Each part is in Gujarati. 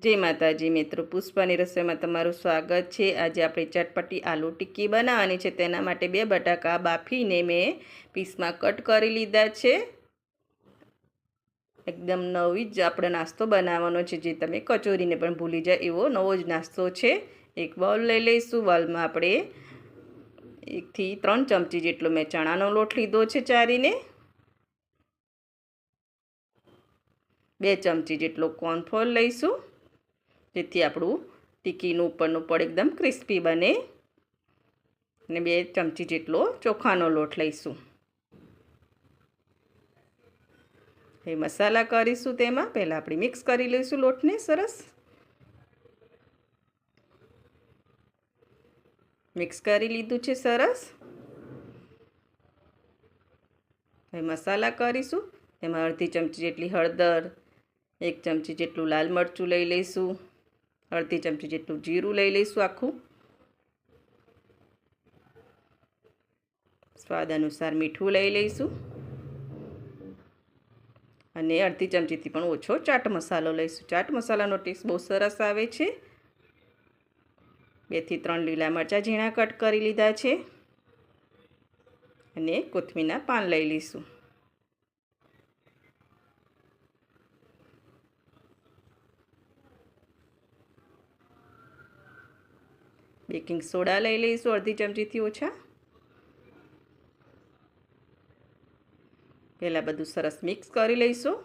જય માતાજી મિત્રો, પુષ્પાની રસોઈમાં તમારું સ્વાગત છે. આજે આપણે ચટપટી આલુ ટિક્કી બનાવવાની છે. તેના માટે બે બટાકા બાફીને મેં પીસમાં કટ કરી લીધા છે. એકદમ નવી જ આપણે નાસ્તો બનાવવાનો છે, જે તમે કચોરીને પણ ભૂલી જાય એવો નવો જ નાસ્તો છે. એક બાઉલ લઈ લઈશું. બાઉલમાં આપણે એકથી ત્રણ ચમચી જેટલો મેં ચણાનો લોટ લીધો છે ચારીને. બે ચમચી જેટલો કોર્નફ્લોર લઈશું. જેથી આપણું ટીકીનું ઉપરનું પડ એકદમ ક્રિસ્પી બને. અને બે ચમચી જેટલો ચોખાનો લોટ લઈશું. એ મસાલા કરીશું તેમાં. પહેલાં આપણે મિક્સ કરી લઈશું લોટને, સરસ. મિક્સ કરી લીધું છે, સરસ. હવે મસાલા કરીશું. એમાં અડધી ચમચી જેટલી હળદર, એક ચમચી જેટલું લાલ મરચું લઈ લઈશું. અડધી ચમચી જેટલું જીરું લઈ લઈશું આખું. સ્વાદ અનુસાર મીઠું લઈ લઈશું. અને અડધી ચમચીથી પણ ઓછો ચાટ મસાલો લઈશું. ચાટ મસાલાનો ટેસ્ટ બહુ સરસ આવે છે. બેથી ત્રણ લીલા મરચાં ઝીણા કટ કરી લીધા છે. અને કોથમીના પાન લઈ લઈશું. બેકિંગ સોડા લઈ લઈશું, અડધી ચમચીથી ઓછા. પહેલાં બધું સરસ મિક્સ કરી લઈશું.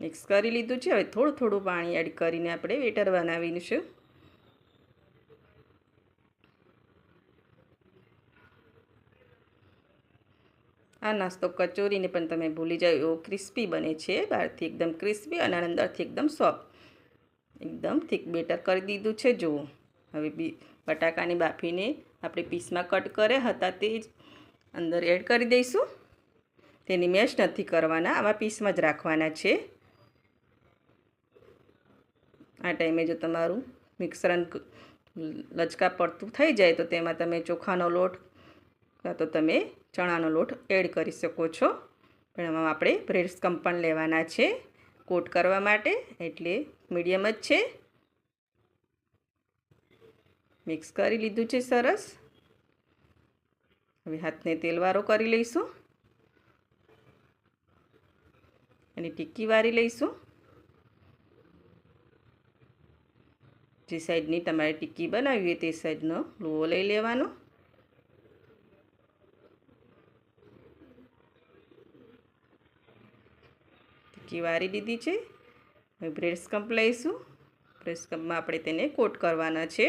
મિક્સ કરી લીધું છે, હવે થોડું થોડું પાણી એડ કરીને આપણે વેટર બનાવીને છે આ નાસ્તો કચોરીને પણ તમે ભૂલી જાઓ, એવો ક્રિસ્પી બને છે, બહારથી એકદમ ક્રિસ્પી અને અંદરથી એકદમ સોફ્ટ એકદમ થીક બેટર કરી દીધું છે. જુઓ, હવે બી બટાકાની બાફીને આપણે પીસમાં કટ કર્યા હતા તે જ અંદર એડ કરી દઈશું. તેની મેશ નથી કરવાના, આવા પીસમાં જ રાખવાના છે. આ ટાઈમે જો તમારું મિક્સરન લચકા પડતું થઈ જાય તો તેમાં તમે ચોખાનો લોટ કાં તો તમે ચણાનો લોટ એડ કરી શકો છો. પણ એમાં આપણે બ્રેડ સ્કમ્પ પણ લેવાના છે, કોટ કરવા માટે, એટલે મીડિયમ જ છે. મિક્સ કરી લીધું છે સરસ. હવે હાથને તેલવારો કરી લઈશું. અને ટીક્કી વારી લઈશું. જે સાઈડની તમારે ટીક્કી બનાવી હોય તે સાઈડનો લુઓ લઈ લેવાનો. ટીક્કી વારી દીધી છે. હવે બ્રેસ સ્કમ્પ લઈશું. બ્રેસ કપમાં આપણે તેને કોટ કરવાના છે.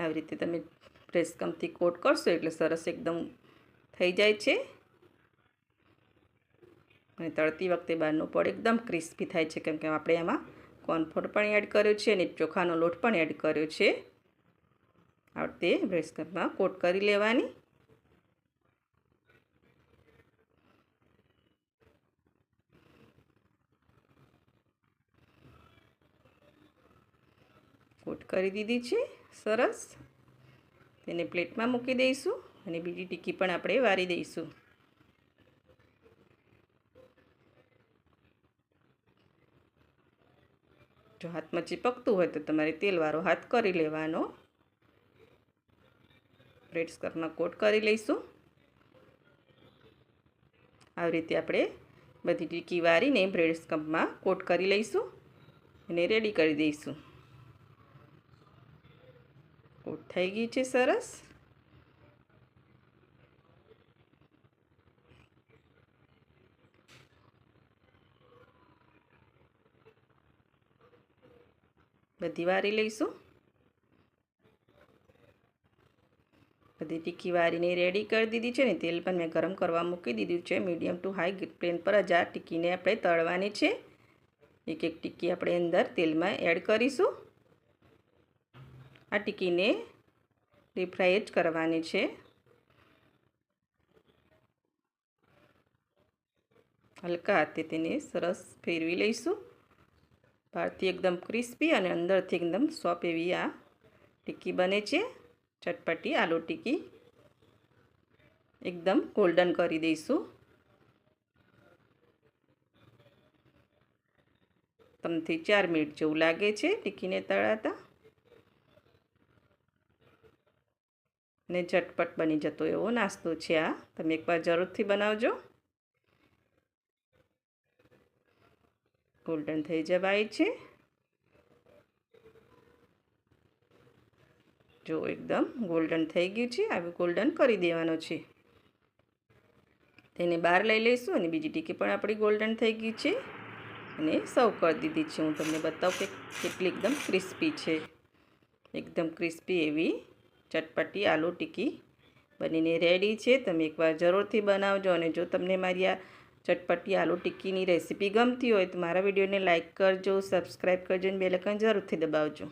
આવી રીતે તમે બ્રેડ સ્કમ્પથી કોટ કરશો એટલે સરસ એકદમ થઈ જાય છે. અને તળતી વખતે બહારનો પડ એકદમ ક્રિસ્પી થાય છે કેમ કે આપણે એમાં કોર્નફ્લોર પણ એડ કર્યો છે અને ચોખાનો લોટ પણ એડ કર્યો છે. આ રીતે બ્રેસ કપમાં કોટ કરી લેવાની. કોટ કરી દીધી છે, સરસ. તેને પ્લેટમાં મૂકી દઈશું અને બીજી ટીકી પણ આપણે વારી દઈશું. જો હાથમાં ચીપકતું હોય તો તમારે તેલવાળો હાથ કરી લેવાનો. બ્રેડ સ્કર્ફમાં કોટ કરી લઈશું. આવી રીતે આપણે બધી ટીકી વારીને બ્રેડ સ્કર્ફમાં કોટ કરી લઈશું અને રેડી કરી દઈશું. થઈ ગઈ છે સરસ. બધી વારી લઈશું. બધી ટીકી વારીને રેડી કરી દીધી છે ને, તેલ પણ મેં ગરમ કરવા મૂકી દીધું છે. મીડિયમ ટુ હાઈ ફ્લેમ પર જ આ ટીકીને આપણે તળવાની છે. એક એક ટીકી આપણે અંદર તેલમાં એડ કરીશું. આ ટીકીને ડીપ ફ્રાય જ કરવાની છે. હલકા હાથે તેને સરસ ફેરવી લઈશું. બહારથી એકદમ ક્રિસ્પી અને અંદરથી એકદમ સોપ એવી આ ટિક્કી બને છે. ચટપટી આલુ ટિક્કી એકદમ ગોલ્ડન કરી દઈશું. ત્રણથી ચાર મિનિટ જેવું લાગે છે ટીકીને તળાતા. ને ઝટપટ બની જતો એવો નાસ્તો છે આ. તમે એકવાર જરૂરથી બનાવજો. ગોલ્ડન થઈ જવાય છે. જો એકદમ ગોલ્ડન થઈ ગયું છે, આવી ગોલ્ડન કરી દેવાનો છે. તેને બહાર લઈ લઈશું અને બીજી ટીકી પણ આપણી ગોલ્ડન થઈ ગઈ છે. અને સર્વ કરી દીધી છે. હું તમને બતાવું કે કેટલી એકદમ ક્રિસ્પી છે. એકદમ ક્રિસ્પી એવી ચટપટી આલુ ટીકી બનીને રેડી છે. તમે એકવાર જરૂરથી બનાવજો અને જો તમને મારી આ ચટપટી આલુ ટિક્કીની રેસીપી ગમતી હોય તો મારા વિડીયોને લાઇક કરજો, સબસ્ક્રાઈબ કરજો અને બે લખન જરૂરથી દબાવજો.